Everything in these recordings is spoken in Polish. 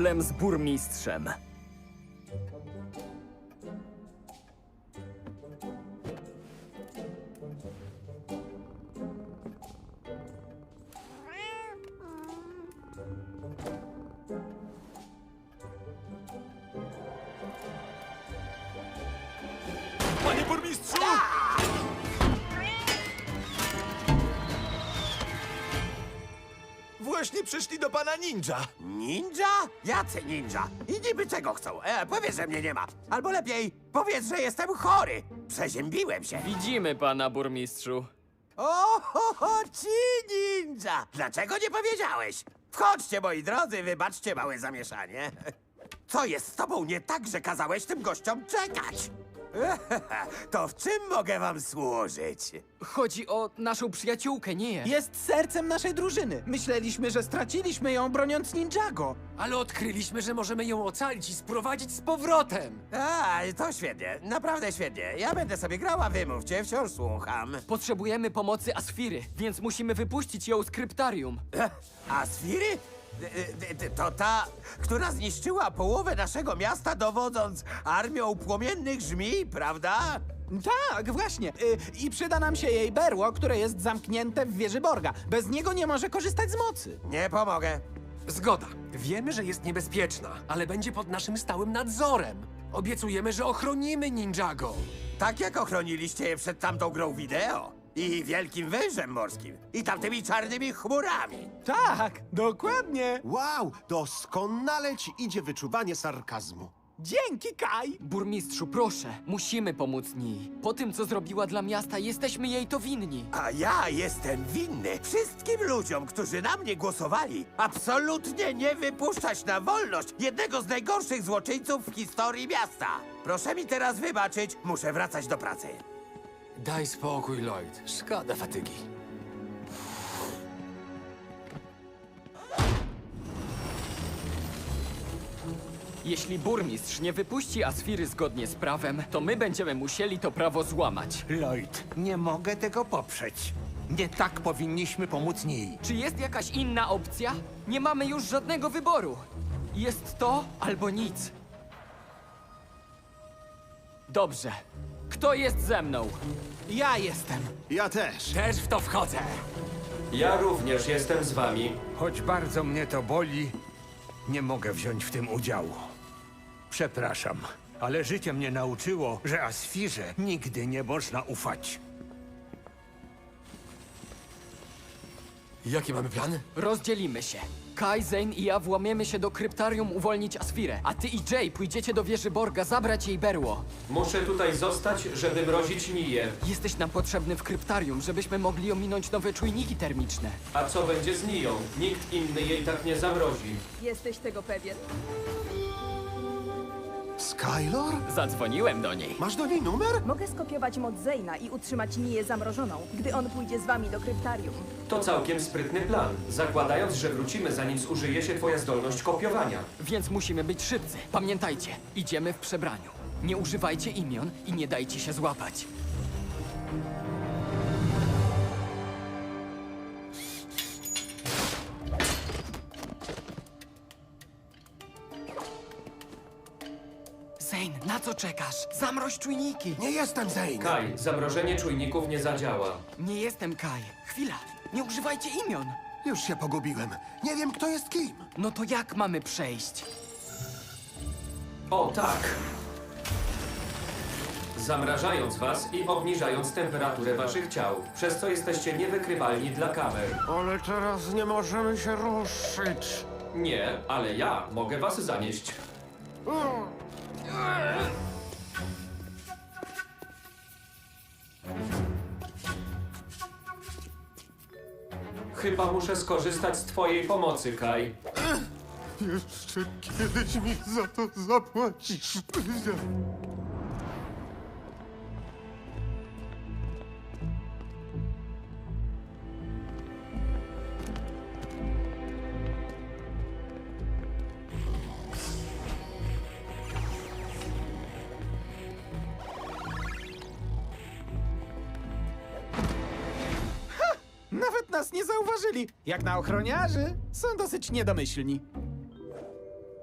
problem z burmistrzem. Właśnie przyszli do pana ninja. Ninja? Jacy ninja? I niby czego chcą? E, powiedz, że mnie nie ma. Albo lepiej, powiedz, że jestem chory. Przeziębiłem się. Widzimy pana, burmistrzu. O, ho, ho, ci ninja! Dlaczego nie powiedziałeś? Wchodźcie, moi drodzy, wybaczcie małe zamieszanie. Co jest z tobą nie tak, że kazałeś tym gościom czekać? To w czym mogę wam służyć? Chodzi o naszą przyjaciółkę, nie je. Jest sercem naszej drużyny. Myśleliśmy, że straciliśmy ją broniąc Ninjago. Ale odkryliśmy, że możemy ją ocalić i sprowadzić z powrotem. A, to świetnie, naprawdę świetnie. Ja będę sobie grała, wymówcie, wciąż słucham. Potrzebujemy pomocy Asfiry, więc musimy wypuścić ją z kryptarium. A Sfiry? D- d- d- To ta, która zniszczyła połowę naszego miasta, dowodząc armią płomiennych żmij, prawda? Tak, właśnie. Y, I przyda nam się jej berło, które jest zamknięte w wieży Borga. Bez niego nie może korzystać z mocy. Nie pomogę. Zgoda. Wiemy, że jest niebezpieczna, ale będzie pod naszym stałym nadzorem. Obiecujemy, że ochronimy Ninjago. Tak jak ochroniliście je przed tamtą grą wideo. I wielkim wężem morskim. I tamtymi czarnymi chmurami. Tak, dokładnie. Wow, doskonale ci idzie wyczuwanie sarkazmu. Dzięki, Kai. Burmistrzu, proszę, musimy pomóc niej. Po tym, co zrobiła dla miasta, jesteśmy jej to winni. A ja jestem winny wszystkim ludziom, którzy na mnie głosowali, absolutnie nie wypuszczać na wolność jednego z najgorszych złoczyńców w historii miasta. Proszę mi teraz wybaczyć, muszę wracać do pracy. Daj spokój, Lloyd. Szkoda fatygi. Jeśli burmistrz nie wypuści Asfiry zgodnie z prawem, to my będziemy musieli to prawo złamać. Lloyd, nie mogę tego poprzeć. Nie tak powinniśmy pomóc niej. Czy jest jakaś inna opcja? Nie mamy już żadnego wyboru. Jest to albo nic. Dobrze. Kto jest ze mną? Ja jestem. Ja też. Też w to wchodzę. Ja również jestem z wami. Choć bardzo mnie to boli, nie mogę wziąć w tym udziału. Przepraszam, ale życie mnie nauczyło, że Asfirze nigdy nie można ufać. Jaki mamy plan? Rozdzielimy się. Kai, Zane i ja włamiemy się do kryptarium uwolnić Asfirę, a ty i Jay pójdziecie do wieży Borga zabrać jej berło. Muszę tutaj zostać, żeby mrozić Niję. Jesteś nam potrzebny w kryptarium, żebyśmy mogli ominąć nowe czujniki termiczne. A co będzie z Niją? Nikt inny jej tak nie zamrozi. Jesteś tego pewien? Skylor? Zadzwoniłem do niej. Masz do niej numer? Mogę skopiować moc Zeyna i utrzymać Niję zamrożoną, gdy on pójdzie z wami do kryptarium. To całkiem sprytny plan, zakładając, że wrócimy zanim zużyje się twoja zdolność kopiowania. Więc musimy być szybcy. Pamiętajcie, idziemy w przebraniu. Nie używajcie imion i nie dajcie się złapać. Zamroź czujniki! Nie jestem Zane. Kaj, zamrożenie czujników nie zadziała. Nie jestem Kai. Chwila, nie używajcie imion. Już się pogubiłem. Nie wiem, kto jest kim. No to jak mamy przejść? O, tak! Zamrażając was i obniżając temperaturę waszych ciał, przez co jesteście niewykrywalni dla kamer. Ale teraz nie możemy się ruszyć. Nie, ale ja mogę was zanieść. Chyba muszę skorzystać z twojej pomocy, Kai. Jeszcze kiedyś mi za to zapłacisz. Nawet nas nie zauważyli. Jak na ochroniarzy, są dosyć niedomyślni.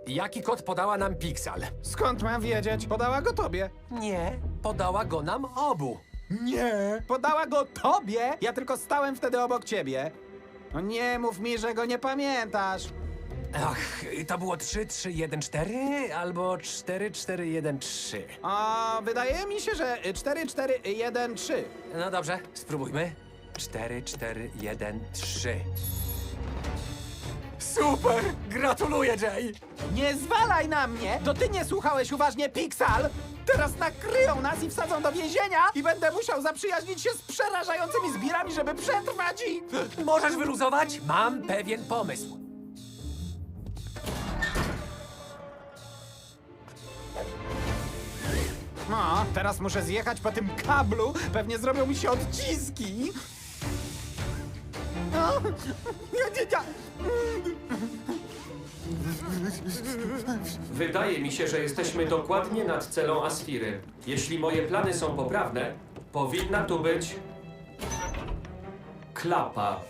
Jaki kod podała nam Pixal? Skąd mam wiedzieć? Podała go tobie. Nie, podała go nam obu. Nie. Podała go tobie? Ja tylko stałem wtedy obok ciebie. No nie mów mi, że go nie pamiętasz. Ach, to było 3-3-1-4 albo 4-4-1-3. A wydaje mi się, że 4, 4, 1, 3. No dobrze, spróbujmy. 4-4-1-3. Super! Gratuluję, Jay! Nie zwalaj na mnie! To ty nie słuchałeś uważnie Pixal! Teraz nakryją nas i wsadzą do więzienia i będę musiał zaprzyjaźnić się z przerażającymi zbirami, żeby przetrwać i... Możesz wyluzować? Mam pewien pomysł. No, teraz muszę zjechać po tym kablu. Pewnie zrobią mi się odciski. Wydaje mi się, że jesteśmy dokładnie nad celą Asfiry. Jeśli moje plany są poprawne, powinna tu być... klapa.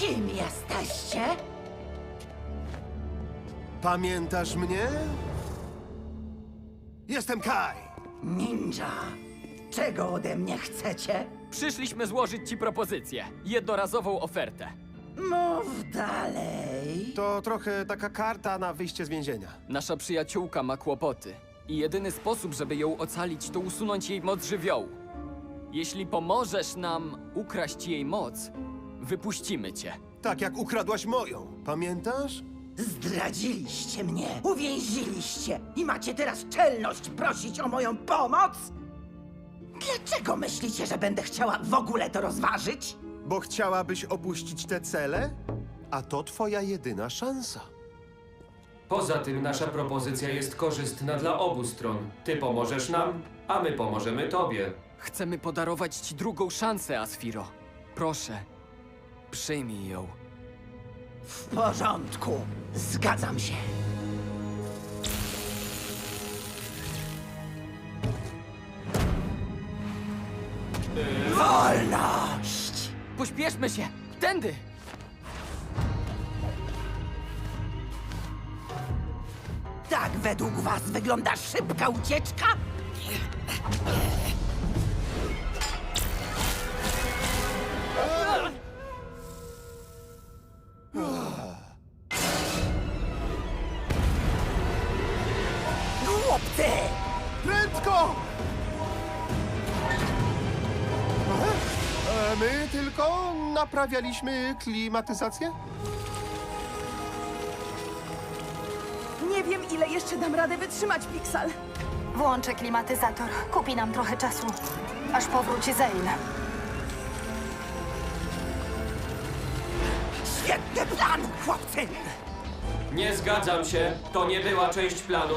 Kim jesteście? Pamiętasz mnie? Jestem Kai. Ninja. Czego ode mnie chcecie? Przyszliśmy złożyć ci propozycję. Jednorazową ofertę. Mów dalej. To trochę taka karta na wyjście z więzienia. Nasza przyjaciółka ma kłopoty. I jedyny sposób, żeby ją ocalić, to usunąć jej moc żywiołu. Jeśli pomożesz nam ukraść jej moc, wypuścimy cię. Tak jak ukradłaś moją. Pamiętasz? Zdradziliście mnie, uwięziliście i macie teraz czelność prosić o moją pomoc? Dlaczego myślicie, że będę chciała w ogóle to rozważyć? Bo chciałabyś opuścić te cele? A to twoja jedyna szansa. Poza tym nasza propozycja jest korzystna dla obu stron. Ty pomożesz nam, a my pomożemy tobie. Chcemy podarować ci drugą szansę, Asfiro. Proszę, przyjmij ją. W porządku, zgadzam się. Wolność! Pośpieszmy się! Tędy! Tak według was wygląda szybka ucieczka? Naprawialiśmy klimatyzację? Nie wiem, ile jeszcze dam radę wytrzymać, Pixal. Włączę klimatyzator. Kupi nam trochę czasu, aż powróci Zane. Świetny plan, chłopcy! Nie zgadzam się, to nie była część planu.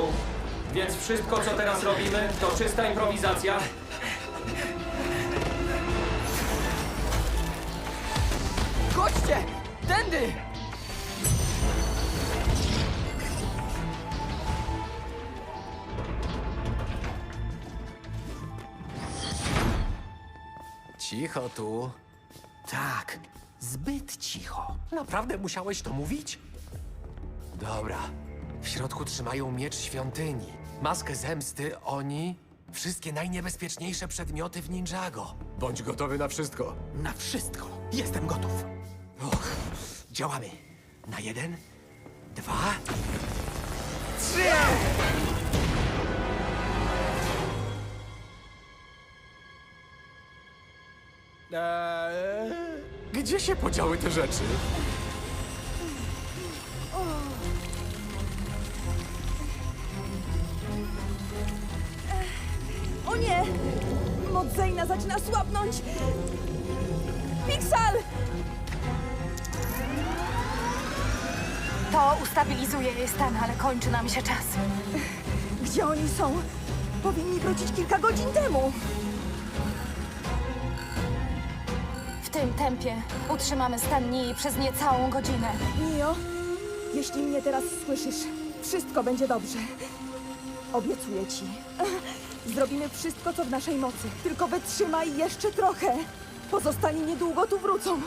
Więc wszystko, co teraz robimy, to czysta improwizacja. Chodźcie! Tędy! Cicho tu. Tak, zbyt cicho. Naprawdę musiałeś to mówić? Dobra. W środku trzymają miecz świątyni, maskę zemsty, oni, wszystkie najniebezpieczniejsze przedmioty w Ninjago. Bądź gotowy na wszystko. Na wszystko. Jestem gotów. Och, działamy. Na jeden, dwa, Eee... Gdzie się podziały te rzeczy? O nie! Moc Zejna zaczyna słabnąć! Pixal! To ustabilizuje jej stan, ale kończy nam się czas. Gdzie oni są? Powinni wrócić kilka godzin temu. W tym tempie utrzymamy stan Nii przez niecałą godzinę. Mio, jeśli mnie teraz słyszysz, wszystko będzie dobrze. Obiecuję ci. Zrobimy wszystko, co w naszej mocy. Tylko wytrzymaj jeszcze trochę. Pozostali niedługo tu wrócą.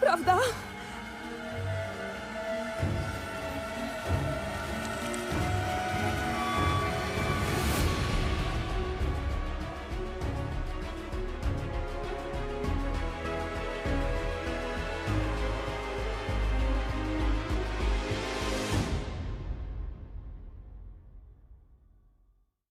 Prawda?